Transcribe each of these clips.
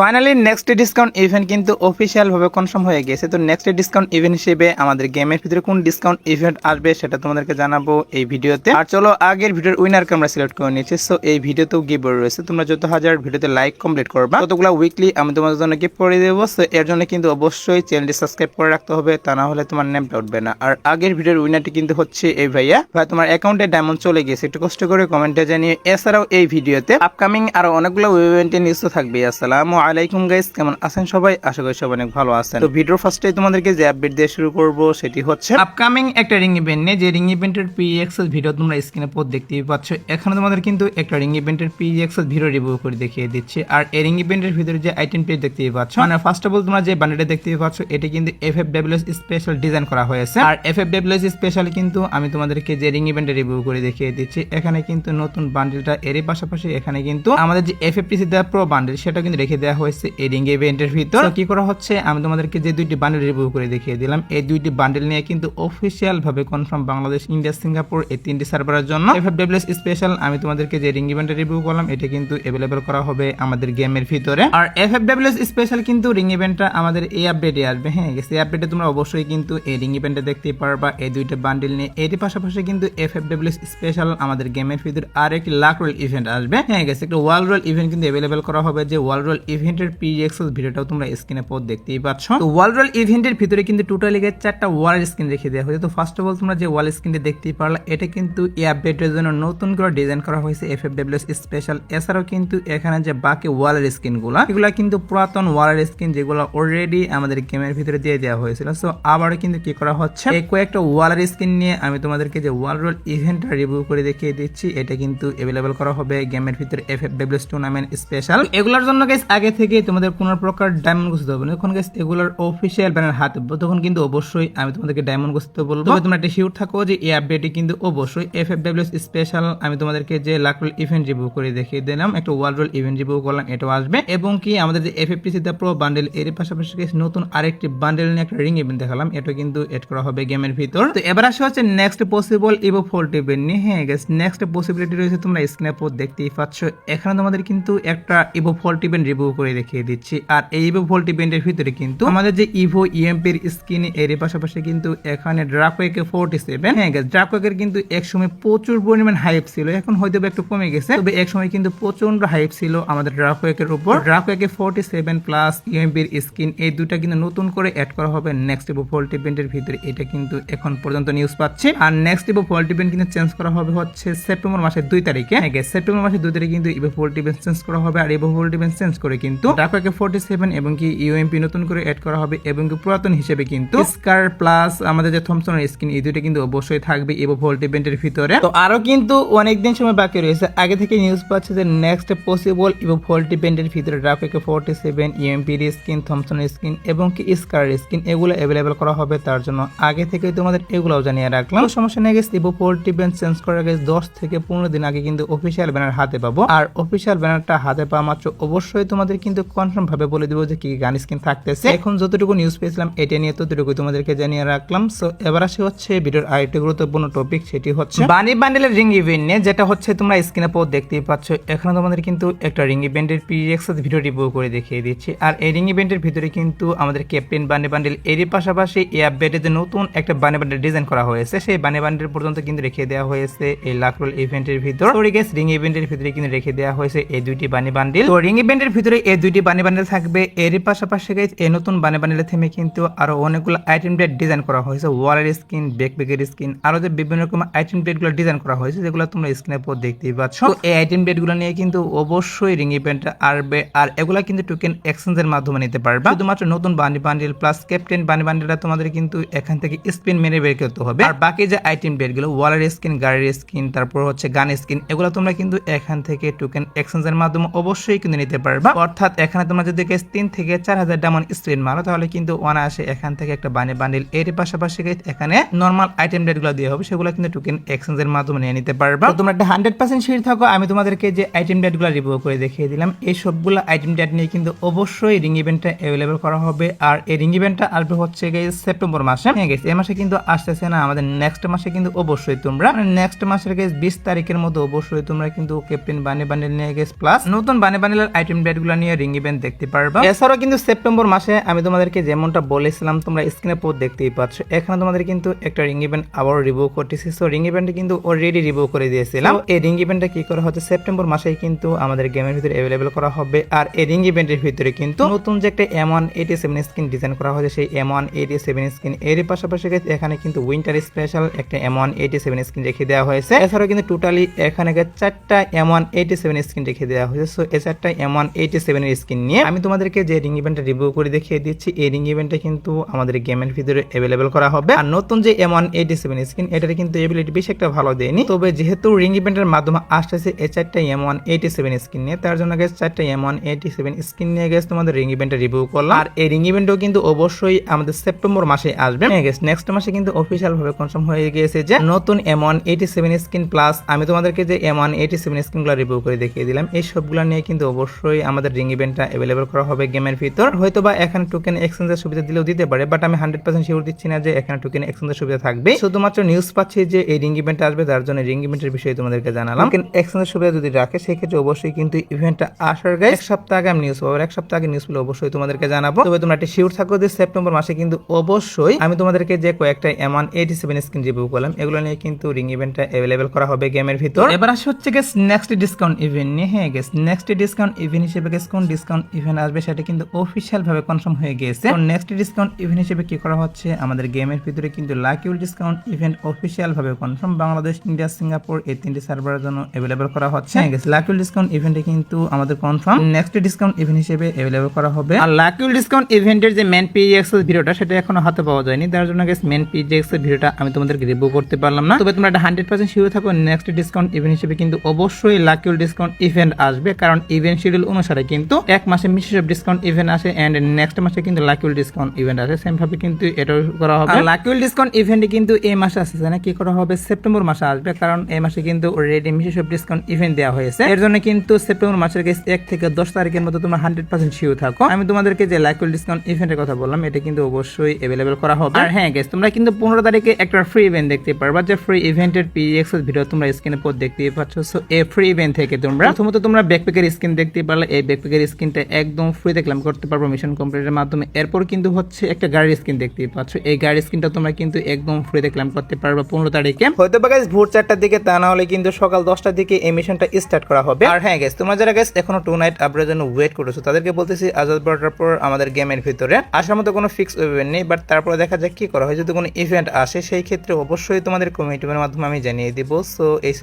Finally next discount event কিন্তু official ভাবে confirm হয়ে গেছে। তো নেক্সট ডিসকাউন্ট ইভেন্ট হিসেবে আমাদের গেমের ভিতরে কোন ডিসকাউন্ট ইভেন্ট আসবে সেটা তোমাদেরকে জানাব এই ভিডিওতে। আর চলো, আগের ভিডিওর উইনারকে আমরা সিলেক্ট করে নিয়েছি সো এই ভিডিওতেও গিভ রয়েছে। তোমরা যত হাজার ভিডিওতে লাইক কমপ্লিট করবা, ততগুলো উইকলি আমি তোমাদের জন্য গিফট করে দেবো। সো এর জন্য কিন্তু অবশ্যই চ্যানেলটি সাবস্ক্রাইব করে রাখতে হবে, তা না হলে তোমার নেমটা উঠবে না। আর আগের ভিডিওর উইনারটি কিন্তু হচ্ছে এই ভাইয়া। ভাই, তোমার অ্যাকাউন্টে ডায়মন্ড চলে গেছে। একটু কষ্ট করে কমেন্টে জানিয়ে এছাড়াও এই ভিডিওতে আপকামিং আরও অনেকগুলো ইভেন্টের নিউজ থাকবে আসসালামু আলাইকুম গাইস কেমন আছেন সবাই? আশা করি সবাই অনেক ভালো আছেন। তো ভিডিও ফার্স্টে তোমাদেরকে যে আপডেট দিয়ে শুরু করব সেটি হচ্ছে আপকামিং একটা রিং ইভেন্ট নিয়ে যে রিং ইভেন্টের পিএক্সএস ভিডিও তোমরা স্ক্রিনে পর দেখতেই পাচ্ছ। এখানে তোমাদের কিন্তু একটা রিং ইভেন্টের পিএক্সএস ভিডিও রিভিউ করে দেখিয়ে দিচ্ছি। আর এই রিং ইভেন্টের ভিতরে যে আইটেম পেজ দেখতেই পাচ্ছ মানে ফার্স্ট অফ অল তোমরা যে বান্ডেলটা দেখতেই পাচ্ছ এটি কিন্তু F F W S special design করা হয়েছে। আর F F W S special কিন্তু আমি তোমাদেরকে যে রিং ইভেন্টে রিভিউ করে দেখিয়ে দিচ্ছি এখানে কিন্তু নতুন বান্ডেলটা এরই পাশাপাশি এখানে কিন্তু আমাদের যে এফ এফ প্রো বান্ডেল সেটা কিন্তু রেখে দেওয়া হয়েছে এই রিং ইভেন্টের ভিতর। কি করা হচ্ছে? আমি তোমাদেরকে যে দুইটি বান্ডেল রিভিউ করে দেখিয়ে দিলাম। এই দুইটি বান্ডেল নিয়ে কিন্তু অফিসিয়াল ভাবে কনফার্ম বাংলাদেশ ইন্ডিয়া সিঙ্গাপুর এই তিনটি সার্ভারের জন্য। এফ ডাব্লিউএস স্পেশাল আমি তোমাদেরকে যে রিং ইভেন্টে রিভিউ করলাম এটা কিন্তু অ্যাভেলেবল করা হবে আমাদের গেমের ভিতরে। আর F F W S special কিন্তু রিং ইভেন্টটা আমাদের এই আপডেটে আসবে। হ্যাঁ এই আপডেটে তোমরা অবশ্যই কিন্তু এই রিং ইভেন্টে দেখতে পারবা। এই দুইটা বান্ডেল নিয়ে এর পাশাপাশি কিন্তু এফ এফ ডাব্লিউএস স্পেশাল আমাদের গেমের ভিতরে আর একটি লাখ রোল ইভেন্ট আসবে। হ্যাঁ গেছে একটা ওয়ার্ল্ড রোল ইভেন্ট কিন্তু অ্যাভেলেবল করা হবে। যে ওয়ার্ল্ড রোল ইভেন্টের পিএক্সএস ভিডিওটাও তোমরা স্ক্রিনে পর দেখতেই পাচ্ছ। তো ওয়ার্ল্ড রোল ইভেন্টের ভিতরে কিন্তু টোটালি চারটা ওয়াল স্ক্রিন রেখে দেওয়া হয়েছে। তো ফার্স্ট অফ অল তোমরা যে ওয়াল স্ক্রিনটি দেখতেই পারলা, এটা কিন্তু এই আপডেটের জন্য নতুন করে ডিজাইন করা হয়েছে এফ এফ স্পেশাল এছাড়াও কিন্তু এখানে যে বাকি ওয়ালের স্ক্রিনগুলো এগুলো কিন্তু পুরাতন ওয়ালের স্ক্রিন যেগুলো অলরেডি আমাদের গেমের ভিতরে দিয়ে দেওয়া হয়েছিল। সো আবারও কিন্তু কি করা হচ্ছে? এই কয়েকটা ওয়ালের স্ক্রিন নিয়ে আমি তোমাদেরকে যে ওয়াল রোল ইভেন্টটা রিভিউ করে দেখিয়ে দিচ্ছি, এটা কিন্তু অ্যাভেলেবল করা হবে গেমের ভিতরে F F W S tournament special এগুলোর জন্য গাইস আগে থেকে তোমাদের কোনো প্রকার ডায়মন্ড ঘুষতে হবে না। যখন গাইস এগুলোর অফিসিয়াল ব্যানার হাতে তখন কিন্তু অবশ্যই আমি তোমাদেরকে ডায়মন্ড ঘুষতে বলব। তবে তোমরা একটা শিওর থাকো যে এই আপডেটে কিন্তু অবশ্যই এফ এফ ডাব্লিউএস স্পেশাল আমি তোমাদেরকে যে লাক রোল ইভেন্ট রিভিউ করে দেখিয়ে দিলাম, একটা ওয়ার্ল্ড রোল ইভেন্ট রিভিউ করলাম, এটাও আসবে। এবং কি আমাদের যে F F PC the pro bundle এর পাশাপাশি নতুন আরেকটি বান্ডেল নিয়ে একটা রিং ইভেন্ট দেখালাম। এটা কিন্তু এড করা হবে গেমের ভিতর। তো এবার আসা হচ্ছে next possible evo vault event নিয়ে। হ্যাঁ গেস নেক্সট পসিবিলিটি রয়েছে তোমরা স্ক্রিনে দেখতেই পাচ্ছ। এখানে তোমাদের কিন্তু একটা ইভো ফোল্ট ইভেন্ট রিভিউ করে দেখিয়ে দিচ্ছি। আর এই ইভো ফোল্ট ইভেন্টের ভিতরে কিন্তু আমাদের যে ইভো ইএমপির স্ক্রিন এর পাশাপাশি কিন্তু এখানে ড্রাকোয়েকে ফোর্টি সেভেন হ্যাঁ গেস ড্রাকোয়েকের কিন্তু এক সময় প্রচুর পরিমাণ হাইপ ছিল, এখন হয়তো একটু কমে গেছে। তবে এক সময় কিন্তু প্রচণ্ড হাইপ ছিল আমাদের ড্রাকোয়েকের উপর। Draco AK forty seven plus ইএমপির screen এই দুটা কিন্তু নতুন করে অ্যাড করা হবে নেক্সট ইভো ফোল্ট ইভেন্টের ভিতরে। এটা কিন্তু এখন পর্যন্ত নিউজ পাচ্ছে। আর নেক্সট ইভো ফোল্ট ইভেন্ট কিন্তু চেঞ্জ করা হবে হচ্ছে সেপ্টেম্বর মাসের দুই তারিখে। হ্যাঁ সেপ্টেম্বর মাসের দুই তারিখে কিন্তু ইভো ফোল্ট ইভেন্ট চেঞ্জ করা হবে। আর ইভো ফোল্ট ইভেন্ট চেঞ্জ করে কিন্তু ড্রাকোয়েকে ফোর্টি সেভেন এবং কি ইউএমপি নতুন করে অ্যাড করা হবে এবং কি পুরাতন হিসেবে কিন্তু স্কার প্লাস আমাদের যে থমসনের স্কিন এই দুইটা কিন্তু অবশ্যই থাকবে ইভো ভোল্ট ইভেন্টের ভিতরে। তো আরও কিন্তু অনেক দিন সময় বাকি রয়েছে। আগে থেকে নিউজ পাচ্ছে যে নেক্সট পসিবল ইভো ভোল্ট ইভেন্টের ভিতরে ড্রাফিকে ফোর্টি সেভেন ইএমপির স্কিন থমসনের স্কিন এবং কি স্কার স্কিন এগুলো অ্যাভেলেবেল করা হবে তার জন্য। আগে থেকে তোমাদের এগুলোও জানিয়ে রাখলাম। সমস্যা নেই গেছে ইভো ভোল্ট ইভেন্ট চেঞ্জ করার গেছে দশ থেকে পনেরো দিন আগে কিন্তু অফিসিয়াল ব্যানার হাতে পাবো। আর অফিসিয়াল ব্যানারটা হাতে পাওয়া মাত্র অবশ্যই তোমাদের কিন্তু কনফার্ম ভাবে বলে দিব যে কি গান স্ক্রিন থাকতেছে। এখন যতটুকু নিউজ পেয়েছিলাম এটা নিয়ে ততটুকু তোমাদেরকে জানিয়ে রাখলাম। সো এবার আসে হচ্ছে ভিডিওর আরেকটি গুরুত্বপূর্ণ টপিক সেটি হচ্ছে বানি বান্ডেলের রিং ইভেন্ট নিয়ে যেটা হচ্ছে তোমরা স্ক্রিনে পর দেখতেই পাচ্ছ। এখানে তোমাদের কিন্তু একটা রিং ইভেন্টের পিএক্স ভিডিও রিভিউ করে দেখিয়ে দিচ্ছি। আর এই রিং ইভেন্টের ভিতরে কিন্তু আমাদের ক্যাপ্টেন বানি বান্ডেল এরই পাশাপাশি এই আপডেটে যে নতুন একটা বানি বান্ডেল ডিজাইন করা হয়েছে সেই বানি বান্ডেল পর্যন্ত কিন্তু রেখে দেওয়া হয়েছে এই লাকরোল ইভেন্টের ভিতর। গেস রিং ইভেন্টের ভিতরে কিন্তু রেখে দেওয়া হয়েছে এই দুইটি বানি বান্ডেল। তো রিং ইভেন্টের ভিতরে এই দুইটি বানি বান্ডেল থাকবে। এরই পাশাপাশি guys, এই নতুন বানি বান্ডেলের থেমে কিন্তু আরও অনেকগুলো আইটেম ডেট ডিজাইন করা হয়েছে। ওয়ালের স্কিন ব্যাকপ্যাকের স্কিন আরও যে বিভিন্ন রকম আইটেমগুলো ডিজাইন করা হয়েছে যেগুলো তোমরা স্ক্রিনের পর দেখতেই পাচ্ছ। এই আইটেম ডেটগুলো নিয়ে কিন্তু অবশ্যই রিং ইভেন্ট আসবে আর এগুলা কিন্তু টোকেন এক্সচেঞ্জের মাধ্যমে নিতে পারবে। শুধুমাত্র নতুন bunny bundle plus captain bunny বান্ডেলটা তোমাদের কিন্তু এখান থেকে স্পিন মেরে বের করতে হবে। আর বাকি যে আইটেম ডেটগুলো ওয়ালের স্কিন গাড়ির স্কিন তারপর হচ্ছে গান স্কিন এগুলো তোমরা কিন্তু এখান থেকে টোকেন এক্সচেঞ্জের মাধ্যমে অবশ্যই কিন্তু নিতে পারবা। অর্থাৎ এখানে তোমরা যদি guys তিন থেকে চার হাজার ডায়মন্ড স্পিন মারো, তাহলে কিন্তু অনায়াসে এখান থেকে একটা বানি বান্ডিল এর পাশাপাশি এখানে নর্মাল আইটেম ডেটগুলো দিয়ে হবে, সেগুলো কিন্তু টোকেন এক্সচেঞ্জের মাধ্যমে নিয়ে নিতে পারবা। তোমরা একটা হান্ড্রেড পার্সেন্ট শিওর থাকো, আমি তোমাদেরকে যে আইটেম ডেটগুলো রিভিউ করে দেখিয়ে দিলাম, এই সবগুলো আইটেম ডেট নিয়ে কিন্তু অবশ্যই রিং ইভেন্টটা অ্যাভেলেবল করা হবে। আর এই রিং ইভেন্টটা আসবে হচ্ছে গিয়ে সেপ্টেম্বর মাসে। হ্যাঁ গেছে এই মাসে কিন্তু আসতেছে না, আমাদের নেক্সট মাসে কিন্তু অবশ্যই তোমরা। নেক্সট মাসের গেস বিশ তারিখের মধ্যে অবশ্যই তোমরা কিন্তু ক্যাপ্টেন বানি বান্ডেল নিয়ে গেছে প্লাস নতুন বানি বান্ডেলের আইটেম ডেটগুলো নিয়ে নিয়ে রিং ইভেন্ট দেখতে পারবা। এছাড়াও কিন্তু সেপ্টেম্বর মাসে আমি তোমাদেরকে যেমনটা বলেছিলাম তোমরা স্ক্রিনে পর দেখতেই পাচ্ছ। এখানে তোমাদের কিন্তু একটা রিং ইভেন্ট আবার রিভিউ করতেছি। সো রিং ইভেন্ট কিন্তু অলরেডি রিভিউ করে দিয়েছিলাম। এই রিং ইভেন্টটা কি করা হচ্ছে? সেপ্টেম্বর মাসেই কিন্তু আমাদের গেমের ভিতরে অ্যাভেলেবেল করা হবে। আর এই রিং ইভেন্টের ভিতরে কিন্তু নতুন যে একটা M one eighty seven screen design করা হয়েছে সেই M one eighty seven screen এর পাশাপাশি এখানে কিন্তু উইন্টার স্পেশাল একটা M one eighty seven screen রেখে দেওয়া হয়েছে। এছাড়াও কিন্তু টোটালি এখানে চারটা M one eighty seven screen রেখে দেওয়া হয়েছে। সো এই চারটা এম ওয়ান এইটি সেভেন এর স্ক্রিন নিয়ে আমি তোমাদেরকে যে রিং ইভেন্টটা রিভিউ করে দেখিয়ে দিচ্ছি, এই রিং ইভেন্টটা কিন্তু আমাদের গেমের ভিতরে অ্যাভেলেবেল করা হবে। আর নতুন যে M one eighty seven screen এটার কিন্তু এবিলিটি বেশি একটা ভালো দেয়নি। তবে যেহেতু রিং ইভেন্টের মাধ্যমে আসতেছে এই চারটা M one eighty seven screen নিয়ে, তার জন্য গেছে চারটা M one eighty seven screen নিয়ে গেছে তোমাদের রিং ইভেন্টটা রিভিউ করলাম। আর এই রিং ইভেন্টও কিন্তু অবশ্যই আমাদের সেপ্টেম্বর মাসে আসবে। নেক্সট মাসে কিন্তু অফিসিয়াল ভাবে কনফার্ম হয়ে গিয়েছে যে নতুন M one eighty seven screen plus আমি তোমাদেরকে যে এম ওয়ান এইটি সেভেন স্ক্রিনগুলো রিভিউ করে দেখিয়ে দিলাম, এই সবগুলো নিয়ে কিন্তু অবশ্যই আমাদের রিং ইভেন্টটা অ্যাভেলেবল করা হবে গেমের ভিতর। হয়তো বা এখানে টোকেন এক্সচেঞ্জের সুবিধা দিলেও দিতে পারে বাট আমি হান্ড্রেড পার্সেন্ট শিওর দিচ্ছি না যে এখানে টোকেন এক্সচেঞ্জের সুবিধা থাকবে। শুধুমাত্র নিউজ পাচ্ছি যে এই রিং ইভেন্ট আসবে, তার জন্য রিং ইভেন্টের বিষয়ে তোমাদেরকে জানালাম। টোকেন এক্সচেঞ্জের সুবিধা যদি রাখে, সেক্ষেত্রে অবশ্যই কিন্তু ইভেন্টটা আসার গায়ে এক সপ্তাহ আগে আমি নিউজ পাবো। এক সপ্তাহ আগে নিউজ পেলে অবশ্যই তোমাদেরকে জানাব। তবে তোমরা একটা শিওর থাকো যে সেপ্টেম্বর মাসে কিন্তু অবশ্যই আমি তোমাদেরকে যে কয়েকটা এমন এইটি সেভেন স্ক্রিন রিভিউ করলাম, এগুলো নিয়ে কিন্তু রিং ইভেন্টটা অ্যাভেলেবেল করা হবে গেমের ভিতর। এবার আসে হচ্ছে গেস নেক্সট ডিসকাউন্ট ইভেন্ট নিয়ে। হ্যাঁ গেস নেক্সট ডিসকাউন্ট ইভেন্ট হিসেবে গেস কোন ডিসকাউন্ট ইভেন্ট আসবে সেটা কিন্তু অফিসিয়াল ভাবে কনফার্ম হয়ে গিয়েছে। নেক্সট ডিসকাউন্ট ইভেন্ট হিসেবে কি করা হচ্ছে? আমাদের গেমের ভিতরে কিন্তু লাকিউল ডিসকাউন্ট ইভেন্ট অফিসিয়াল ভাবে কনফার্ম বাংলাদেশ ইন্ডিয়া সিঙ্গাপুর এই তিনটি সার্ভারের জন্য অ্যাভেলেবল করা হচ্ছে। গেস লাকিউল ডিসকাউন্ট ইভেন্টে কিন্তু আমাদের কনফার্ম নেক্সট ডিসকাউন্ট ইভেন্ট হিসেবে অ্যাভেলেবল করা হবে। আর লাকিউল ডিসকাউন্ট ইভেন্টের যে মেন পিএক্স ভিডিওটা সেটা এখনও হাতে পাওয়া যায়নি। তার জন্য গেস মেন পিএক্স এর ভিডিওটা আমি তোমাদেরকে রিভিউ করতে পারলাম না। তবে তোমরা একটা হান্ড্রেড পার্সেন্ট শিওর থাকো নেক্সট ডিসকাউন্ট ইভেন্ট হিসেবে কিন্তু অবশ্যই লাকিউল ডিসকাউন্ট ইভেন্ট আসবে। কারণ ইভেন্ট শিডিউল অনুসারে কিন্তু এক মাসে বিশেষ ডিসকাউন্ট ইভেন্ট আসে এন্ড নেক্সট মাসে কিন্তু লাকিউল ডিসকাউন্ট ইভেন্ট আসে। সেম ভাবে কিন্তু এটাও করা হবে। লাকিউল ডিসকাউন্ট ইভেন্টে কিন্তু এই মাসে আসছে না কি করা হবে? সেপ্টেম্বর মাসে আসবে কারণ এই মাসে কিন্তু অলরেডি বিশেষ ডিসকাউন্ট ইভেন্ট দেওয়া হয়েছে। এর জন্য কিন্তু সেপ্টেম্বর মাসের এক থেকে দশ তারিখের মধ্যে তোমরা হান্ড্রেড পার্সেন্ট শিওর থাকো। আমি তোমাদেরকে যে লাকিউল ডিসকাউন্ট ইভেন্টের কথা বললাম এটা কিন্তু অবশ্যই অ্যাভেলেবল করা হবে। আর হ্যাঁ গেস তোমরা কিন্তু পনেরো তারিখে একটা ফ্রি ইভেন্ট দেখতে পারবা। যে ফ্রি ইভেন্টের পিএক্স ভিডিও তোমরা স্ক্রিনে পর দেখতেই পাচ্ছ। সো এই ফ্রি ইভেন্ট থেকে তোমরা প্রথমত তোমরা ব্যাকপ্যাকের স্ক্রিন দেখতে পারলে। এই ব্যাকপ্যাকের স্ক্রিনটা একদম ফ্রিতে ক্লেম করতে পারব মিশন কমপ্লিটের মাধ্যমে। এরপর কিন্তু হচ্ছে একটা গাড়ির স্ক্রিন দেখতেই পাচ্ছ। এই গাড়ির স্ক্রিনটা তোমরা কিন্তু একদম ফ্রিতে ক্লেম করতে পারবে পনেরো তারিখে। হয়তো বা গাইস ভোর চারটার দিকে, তা না হলে কিন্তু সকাল দশটার দিকে এই মিশনটা স্টার্ট করা হবে। আর হ্যাঁ গেস তোমরা যারা গেস এখনও টু নাইট আপডেটের জন্য ওয়েট করেছ, তাদেরকে বলতেছি আজাদ বারোটার পর আমাদের গেমের ভিতরে। আসার মতো কোনো ফিক্স ইভেন্ট নেই বাট তারপরে দেখা যাক কি করা হয়। যদি কোনো ইভেন্ট আসে, সেই ক্ষেত্রে অবশ্যই তোমাদের কমিটির মাধ্যমে আমি জানিয়ে দিব। সো এই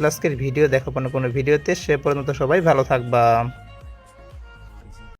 ভিডিও দেখাবো কোনো ভিডিওতে সে পর্যন্ত সবাই ভালো থাকবা।